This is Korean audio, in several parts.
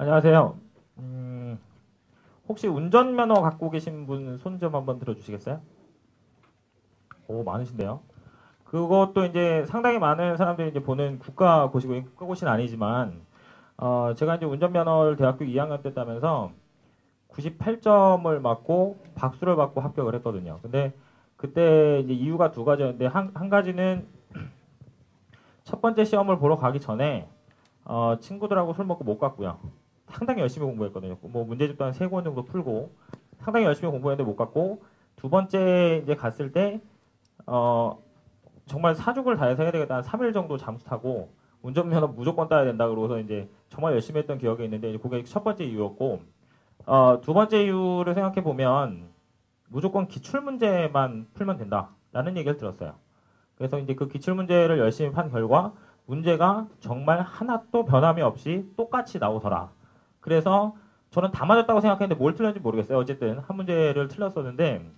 안녕하세요. 음, 혹시 운전면허 갖고 계신 분 손 좀 한번 들어주시겠어요? 오, 많으신데요. 그것도 이제 상당히 많은 사람들이 이제 보는 국가고시고 국가고시는 아니지만 어, 제가 이제 운전면허를 대학교 2학년 때 따면서 98점을 맞고 박수를 받고 합격을 했거든요. 근데 그때 이제 이유가 두 가지였는데 한, 한 가지는 첫 번째 시험을 보러 가기 전에 어, 친구들하고 술 먹고 못 갔고요. 상당히 열심히 공부했거든요. 뭐 문제집도 한 세 권 정도 풀고 상당히 열심히 공부했는데 못 갔고 두 번째 이제 갔을 때 어, 정말 사죽을 다해서 해야 되겠다 한 3일 정도 잠수 타고 운전면허 무조건 따야 된다 그러고서 이제 정말 열심히 했던 기억이 있는데 그게 첫 번째 이유였고 어, 두 번째 이유를 생각해 보면 무조건 기출 문제만 풀면 된다라는 얘기를 들었어요. 그래서 이제 그 기출 문제를 열심히 판 결과 문제가 정말 하나도 변함이 없이 똑같이 나오더라. 그래서 저는 다 맞았다고 생각했는데 뭘 틀렸는지 모르겠어요. 어쨌든 한 문제를 틀렸었는데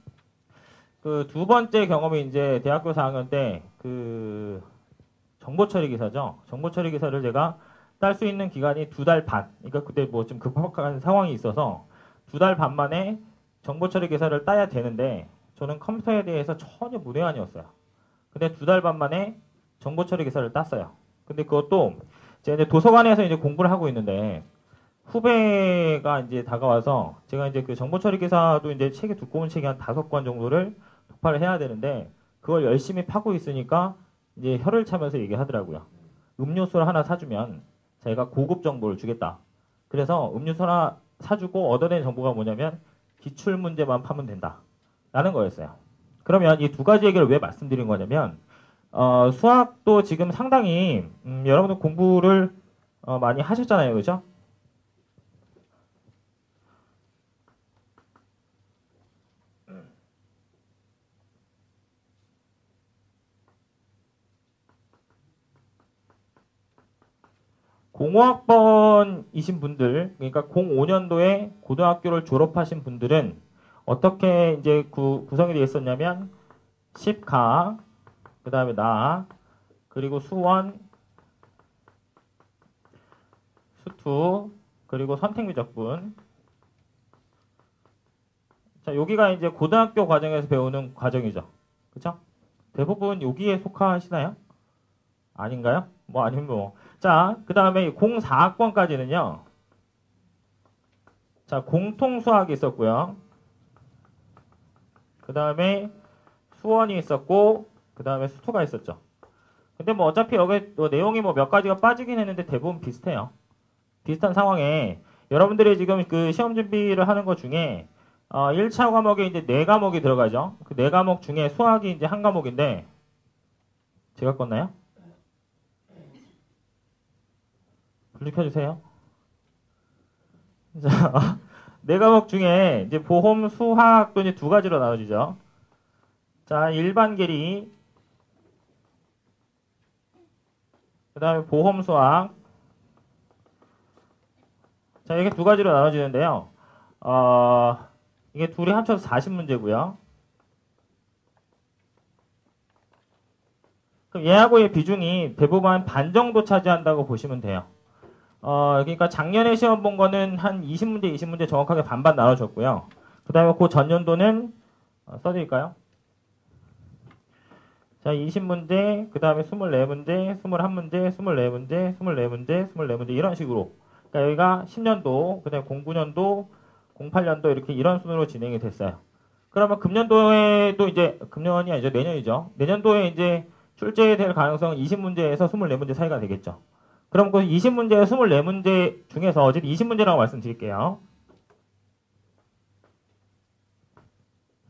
그 두 번째 경험이 이제 대학교 4학년 때 그 정보 처리 기사죠. 정보 처리 기사를 제가 딸 수 있는 기간이 두 달 반. 그러니까 그때 뭐 좀 급박한 상황이 있어서 두 달 반 만에 정보 처리 기사를 따야 되는데 저는 컴퓨터에 대해서 전혀 무대한이었어요. 근데 두 달 반 만에 정보 처리 기사를 땄어요. 근데 그것도 제가 이제 도서관에서 이제 공부를 하고 있는데 후배가 이제 다가와서 제가 이제 그 정보 처리 기사도 이제 책이 두꺼운 책이 한 다섯 권 정도를 독파를 해야 되는데 그걸 열심히 파고 있으니까 이제 혀를 차면서 얘기하더라고요. 음료수를 하나 사주면 자기가 고급 정보를 주겠다. 그래서 음료수 하나 사주고 얻어낸 정보가 뭐냐면 기출 문제만 파면 된다. 라는 거였어요. 그러면 이 두 가지 얘기를 왜 말씀드린 거냐면 어, 수학도 지금 상당히 음, 여러분들 공부를 어, 많이 하셨잖아요. 그죠? 공학번이신 분들, 그러니까 05년도에 고등학교를 졸업하신 분들은 어떻게 이제 구, 구성이 되어 있었냐면 10가, 그 다음에 나, 그리고 수원, 수투, 그리고 선택미적분. 자, 여기가 이제 고등학교 과정에서 배우는 과정이죠. 그쵸? 대부분 여기에 속하시나요? 아닌가요? 뭐 아니면 뭐. 자, 그 다음에 04학번까지는요. 자, 공통수학이 있었고요. 그 다음에 수원이 있었고, 그 다음에 수투가 있었죠. 근데 뭐 어차피 여기 뭐 내용이 뭐 몇 가지가 빠지긴 했는데 대부분 비슷해요. 비슷한 상황에 여러분들이 지금 그 시험 준비를 하는 것 중에 어, 1차 과목에 이제 4과목이 들어가죠. 그 4과목 중에 수학이 이제 한 과목인데 제가 껐나요? 불 켜주세요. 자, 네 과목 중에 이제 보험, 수학도 이제 두 가지로 나눠지죠. 자, 일반 계리, 그 다음에 보험, 수학. 자, 이게 두 가지로 나눠지는데요. 어, 이게 둘이 합쳐서 40문제고요. 그럼 얘하고의 비중이 대부분 반 정도 차지한다고 보시면 돼요. 어, 그러니까 작년에 시험 본 거는 한 20문제, 20문제 정확하게 반반 나눠줬고요. 그 다음에 그 전년도는 어, 써드릴까요? 자, 20문제, 그 다음에 24문제, 21문제, 24문제, 24문제, 24문제 이런 식으로. 그러니까 여기가 10년도, 그 다음에 09년도, 08년도 이렇게 이런 순으로 진행이 됐어요. 그러면 금년도에도 이제 금년이 아니죠 내년이죠. 내년도에 이제 출제될 가능성은 20문제에서 24문제 사이가 되겠죠. 그럼 그 20문제, 24문제 중에서 어쨌든 20문제라고 말씀드릴게요.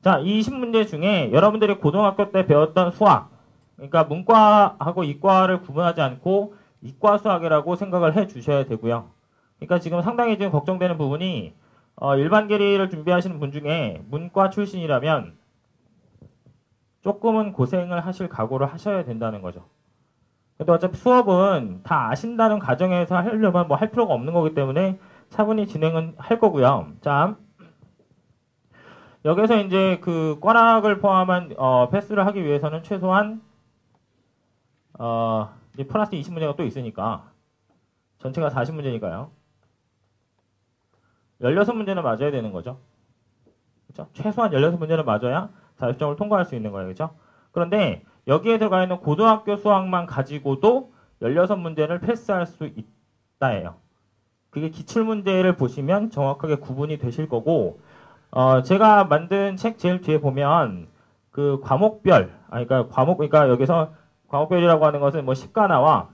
자, 20문제 중에 여러분들이 고등학교 때 배웠던 수학, 그러니까 문과하고 이과를 구분하지 않고 이과 수학이라고 생각을 해 주셔야 되고요. 그러니까 지금 상당히 지금 걱정되는 부분이 어, 일반 계리를 준비하시는 분 중에 문과 출신이라면 조금은 고생을 하실 각오를 하셔야 된다는 거죠. 근데 어차피 수업은 다 아신다는 가정에서 하려면 뭐 할 필요가 없는 거기 때문에 차분히 진행은 할 거고요. 자, 여기서 이제 그 꽈락을 포함한 어, 패스를 하기 위해서는 최소한 어, 플러스 20문제가 또 있으니까 전체가 40문제니까요. 16문제는 맞아야 되는 거죠. 그렇죠? 최소한 16문제는 맞아야 자율시험을 통과할 수 있는 거예요. 그렇죠? 그런데 여기에 들어가 있는 고등학교 수학만 가지고도 16문제를 패스할 수 있다예요. 그게 기출문제를 보시면 정확하게 구분이 되실 거고 어, 제가 만든 책 제일 뒤에 보면 그 과목별, 아, 그러니까 과목, 그러니까 여기서 과목별이라고 하는 것은 뭐 십가나와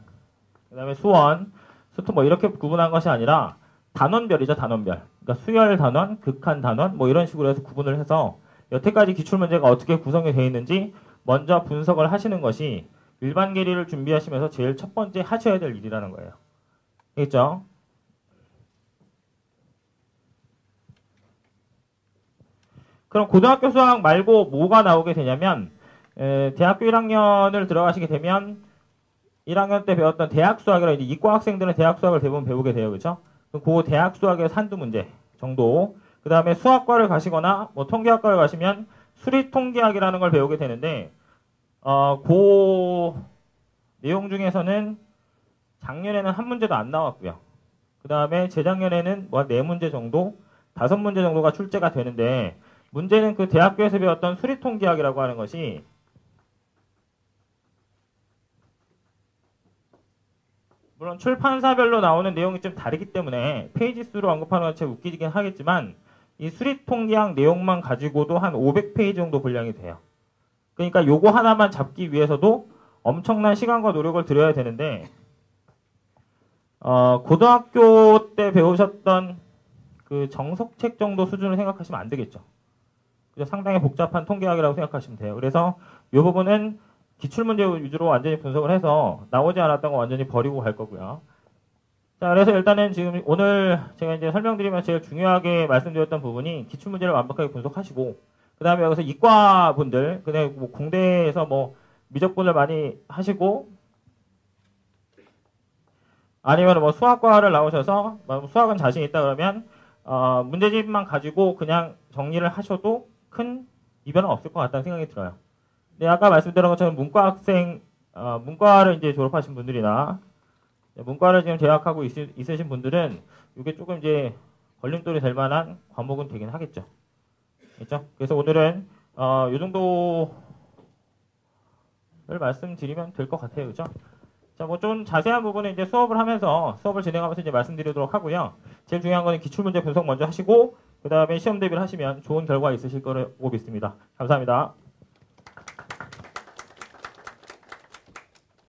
그다음에 수원, 수투 뭐 이렇게 구분한 것이 아니라 단원별이죠, 단원별. 그러니까 수열 단원, 극한 단원 뭐 이런 식으로 해서 구분을 해서 여태까지 기출 문제가 어떻게 구성이 되어 있는지 먼저 분석을 하시는 것이 일반 계리를 준비하시면서 제일 첫 번째 하셔야 될 일이라는 거예요. 알겠죠? 그럼 고등학교 수학 말고 뭐가 나오게 되냐면 에, 대학교 1학년을 들어가시게 되면 1학년 때 배웠던 대학 수학이라 이제 이과 학생들은 대학 수학을 대부분 배우게 돼요. 그렇죠? 그 대학 수학의 한두 문제 정도. 그다음에 수학과를 가시거나 뭐 통계학과를 가시면 수리 통계학이라는 걸 배우게 되는데 어, 그 내용 중에서는 작년에는 한 문제도 안 나왔고요. 그 다음에 재작년에는 뭐 네 문제 정도, 다섯 문제 정도가 출제가 되는데 문제는 그 대학교에서 배웠던 수리통계학이라고 하는 것이 물론 출판사별로 나오는 내용이 좀 다르기 때문에 페이지 수로 언급하는 건 참 웃기긴 하겠지만 이 수리통계학 내용만 가지고도 한 500페이지 정도 분량이 돼요. 그러니까 요거 하나만 잡기 위해서도 엄청난 시간과 노력을 들여야 되는데 어, 고등학교 때 배우셨던 그 정석책 정도 수준을 생각하시면 안 되겠죠. 상당히 복잡한 통계학이라고 생각하시면 돼요. 그래서 이 부분은 기출문제 위주로 완전히 분석을 해서 나오지 않았던 거 완전히 버리고 갈 거고요. 자, 그래서 일단은 지금 오늘 제가 이제 설명드리면 제일 중요하게 말씀드렸던 부분이 기출문제를 완벽하게 분석하시고, 그 다음에 여기서 이과 분들, 그 다음에 뭐 공대에서 뭐 미적분을 많이 하시고, 아니면 뭐 수학과를 나오셔서 뭐 수학은 자신 있다 그러면, 어, 문제집만 가지고 그냥 정리를 하셔도 큰 이변은 없을 것 같다는 생각이 들어요. 네, 아까 말씀드린 것처럼 문과 학생, 어, 문과를 이제 졸업하신 분들이나 문과를 지금 재학하고 있, 으신 분들은 이게 조금 이제 걸림돌이 될 만한 과목은 되긴 하겠죠. 그렇죠? 그래서 오늘은 어, 이 정도를 말씀드리면 될 것 같아요. 그죠? 자, 뭐 좀 자세한 부분은 이제 수업을 하면서 수업을 진행하면서 이제 말씀드리도록 하고요. 제일 중요한 거는 기출문제 분석 먼저 하시고 그 다음에 시험 대비를 하시면 좋은 결과 있으실 거라고 믿습니다. 감사합니다.